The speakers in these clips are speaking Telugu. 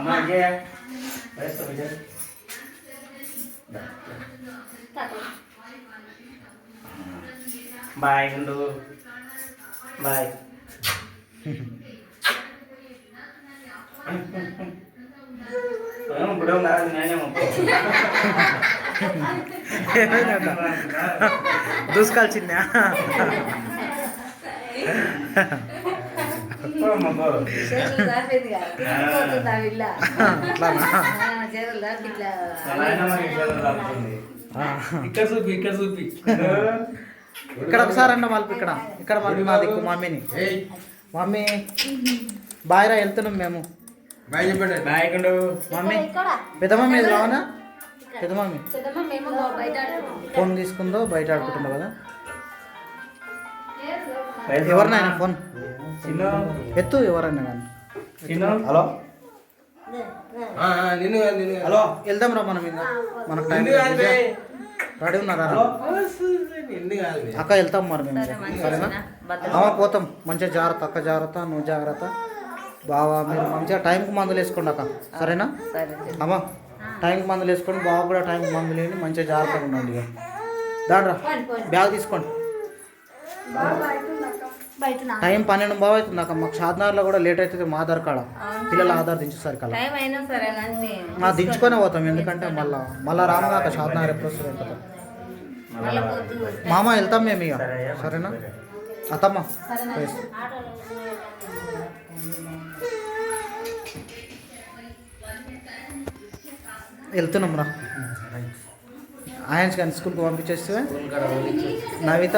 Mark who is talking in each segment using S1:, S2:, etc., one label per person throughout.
S1: అమ్మ విజయ వేస్తా విజయ్ దా. బాయ్ ఉండు బాయ్ ఇప్పుడు
S2: కదా.
S3: ఇక్కడ చూపి ఇక్కడ చూపి
S4: ఇక్కడ ఒకసారి అన్న మలుపు ఇక్కడ. ఇక్కడ మలుపు మా దిక్కు మమ్మీని మమ్మీ బాయ్రా వెళ్తున్నాం మేము. మమ్మీ పెద్ద మమ్మీ ఇది రావనా పెద్ద మమ్మీ. ఫోన్ తీసుకుందో బయట ఆడుకుంటుందో కదా? ఎవరినైనా ఫోన్. ఎత్తు ఎవరైనా కానీ
S1: చిన్ను హలో. హలో?
S4: వెళ్దాం రా మనం ఇంకా మనకు టైం. రెడీ ఉన్నారా. అక్క వెళ్తాం మరి మేము. సరేనా? అమ్మ పోతాం. మంచిగా జాగ్రత్త. అక్క జాగ్రత్త నువ్వు జాగ్రత్త. బావా మీరు మంచిగా టైంకి మందులు వేసుకోండి అక్క. సరేనా?
S2: సరే.
S4: అమ్మ టైంకి మందులు వేసుకోండి. బావ కూడా టైంకి మందులు వేయండి. మంచిగా జాగ్రత్తగా ఉండండి ఇక. దాండ్రా. బ్యాగ్ తీసుకోండి. టైం పన్నెండు బావ అవుతుంది అక్క మాకు షాద్నగర్లో కూడా లేట్ అవుతుంది మా ఆధార్ కార్డ్. పిల్లల ఆధార్ దించేసరికి అలా. దించుకొనే పోతాం. ఎందుకంటే మళ్ళా మళ్ళా రామగా అక్క షాద్నగర్ ఎప్పుడు వస్తుంది మామ వెళ్తాం మేము ఇక. సరేనా? అత్తమ్మ. వెళ్తున్నాం రా. ఆయన్స్ కానీ స్కూల్కి పంపించేస్తే? నవిత?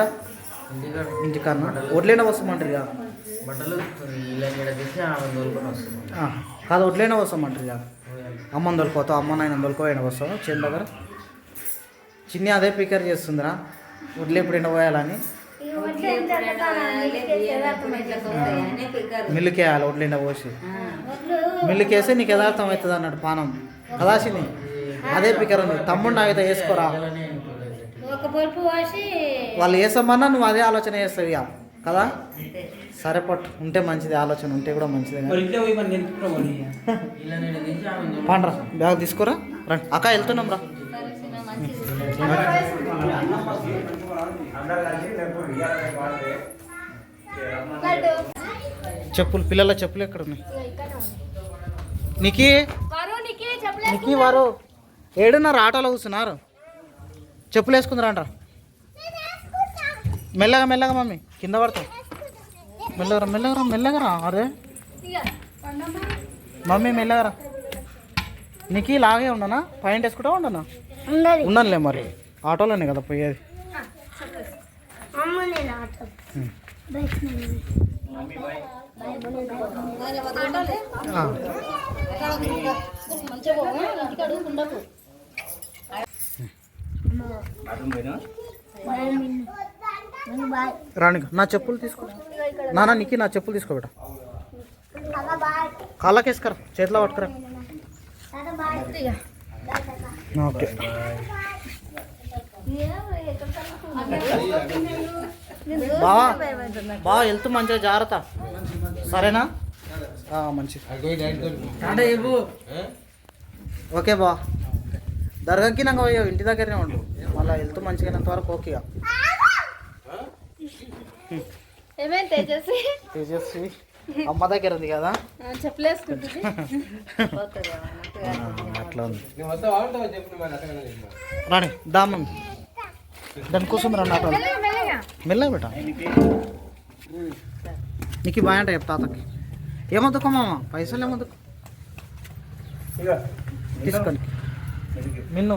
S4: ఇంటికన్నా వడ్లైనా వస్తామంటారు ఇక?
S3: బట్టలు
S4: కాదు వడ్లైనా వస్తామంటారు ఇక? అమ్మని తోలుకోతావు అమ్మ నాయన తోలుకో అయినా వస్తావు? చేను దగ్గర? చిన్ని అదే పికర్ చేస్తుందిరా. వడ్లు ఎప్పుడు ఎండ పోయాలని? మిల్లుకి వేయాలి వడ్లు ఎండ పోసి. మిల్లుకి వేస్తే నీకు యథార్థం అవుతుంది అన్నాడు పానం. కదా చిన్ని? అదే పికర్ ఉంది. తమ్ముడు నాకైతే వేసుకోరా?
S2: ఒక పొలుపు పోసి
S4: వాళ్ళు వేసామన్నా నువ్వు అదే ఆలోచన చేస్తావు ఇక. కదా? సరే పట్టు. ఉంటే మంచిది ఆలోచన ఉంటే కూడా మంచిదే పాండ్రా బ్యాగ్ తీసుకోరా? రండి అక్క వెళ్తున్నాం రా. చెప్పులు పిల్లల చెప్పులు ఎక్కడ ఉన్నాయి? నీకి? నీకి వారు. ఏడున్నారు ఆటోలో కూర్చున్నారు. చెప్పులు వేసుకుందరా అంటారా మెల్లగా మెల్లగా మమ్మీ కింద పడతావు. మెల్లగరా మెల్లగరా మెల్లగరా అరే. మమ్మీ మెల్లగరా. నీకు లాగే ఉండనా? పైన వేసుకుంటా ఉండనా? ఉండనులే మరి. ఆటోలోనే కదా పోయేది. ఉం. రాణి నా చెప్పులు తీసుకో. నాన్న నీకి నా చెప్పులు తీసుకోబెట కాళ్ళకేసుకరా చేతిలో పట్టుకురా. ఓకే. బావా బావా వెళ్తూ మంచిగా జాగ్రత్త. సరేనా? మంచిది. ఓకే బా దర్గాకి నాకు పోయావు ఇంటి దగ్గరనే ఉండు. మళ్ళీ వెళ్తూ మంచిగా అయినంత వరకు ఓకే
S5: తేజస్వి?
S4: అమ్మ దగ్గర ఉంది కదా అట్లా ఉంది.
S3: నువ్వు వస్తావా? ఉంటావా చెప్పు మరి అట్టగానే చెప్పు.
S4: రాణి దామం దాని కూర్చుంది రండి ఆటో మెల్లగా బేట నీకు బాగా అంటే చెప్తా తాతకి ఏమొద్దుకో మామ? పైసలు ఏమొద్దుకో?
S1: ఇగో.
S4: మిన్ను.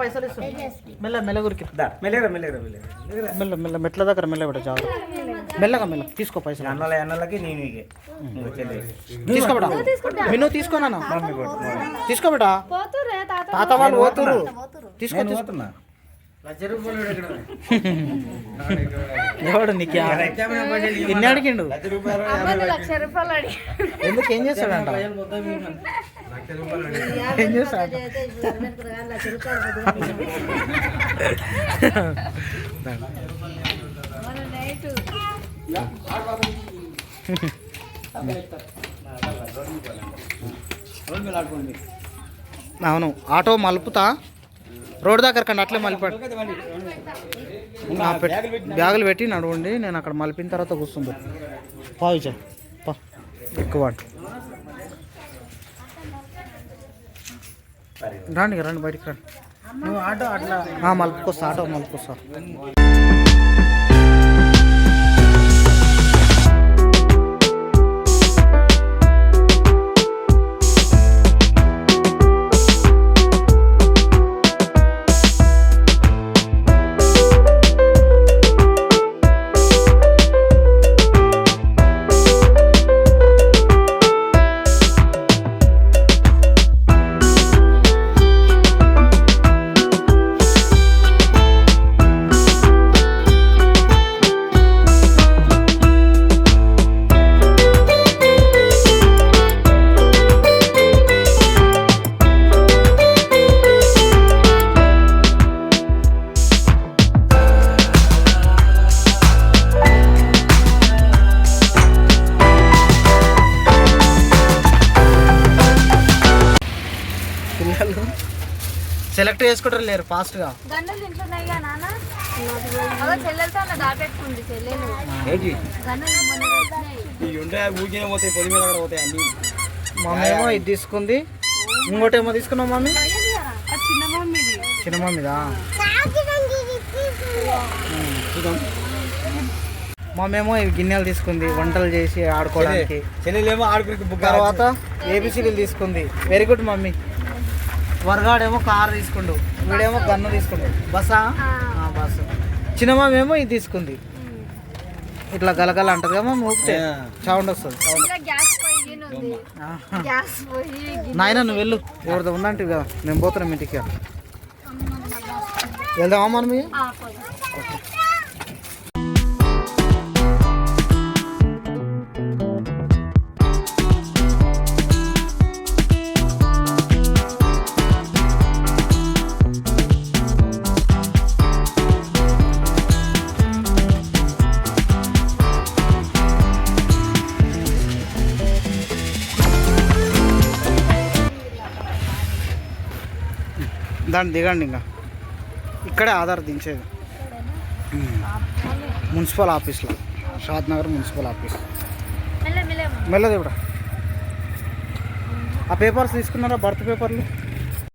S4: పైసలు మెల్ల మెల్ల గురికి.
S1: దా, మెల్లగా మెల్లగా మెల్లగా
S4: మెల్ల మెల్ల మెట్ల దగ్గర మెల్ల పెట్ట జాగ్రత్త. మెల్లగా మెల్ల తీసుకో పైసలు.
S1: అన్నల అన్నలకి నేను
S4: తీసుకోబెట మిన్ను తీసుకోనా
S5: పోతురే తాత
S4: తాత వాళ్ళు పోతురు తీసుకో
S1: నేను
S4: ఎవడు నీకు ఎన్ని అడిగిండు? ఎందుకు ఏం చేస్తాడంట? ఏం
S2: నైట్
S4: అవును ఆటో మలుపుతా. రోడ్ దగ్గర కండి అట్లే మలిపాడు బ్యాగులు పెట్టి నడవండి. నేను అక్కడ మలిపిన తర్వాత కూర్చుంది పావిచా పా. ఎక్కువ రండి రండి బయటికి రండి.
S1: నువ్వు ఆటో అట్లా
S4: మలుపుకొస్తా ఆటో మలుపుకొస్తా. సెలెక్ట్ చేసుకుంటారు లేరు ఫాస్ట్గా
S5: గన్నులు ఇంట్లో ఉన్నాయిగా నాన్న. అదో చెల్లెలతో అలా దాపెట్టుకుంది చెల్లెలు. గన్నులు మొన్న వేసినాయి.
S4: మమ్మీ ఇది తీసుకుంది. ఇంకోటి ఏమో తీసుకున్నావు మమ్మీ?
S5: చిన్న మమ్మీది?
S4: చిన్న మమ్మీదా మమ్మీ ఇవి గిన్నెలు తీసుకుంది వంటలు చేసి ఆడుకోవడానికి.
S1: చెల్లెలేమో ఆడుకుని బుక్
S4: తర్వాత ఏబిసిడీలు తీసుకుంది. Very good mummy. వరగాడేమో కార్ తీసుకుండు వీడేమో గన్ను తీసుకుండు. బస్సా? ఆ, బస్సు చిన్న మమ్మీ ఏమో ఇది తీసుకుంది. ఇట్లా గలగల అంటది కదా మమ్మీ ఊపితే? సౌండ్ వస్తుంది నాయన నువ్వు వెళ్ళు. ఎవరిదో ఉందంటే కదా మేము పోతున్నాం ఇంటికి. వెళ్దామా మనం దాన్ని దిగండి ఇంకా. ఇక్కడే ఆధార్ దించేది. మున్సిపల్ ఆఫీస్లో. Shadnagar municipal office.
S5: మెల్ల మెల్ల.
S4: మెల్లది కూడా. ఆ పేపర్స్ తీసుకున్నారా? బర్త్ పేపర్లు?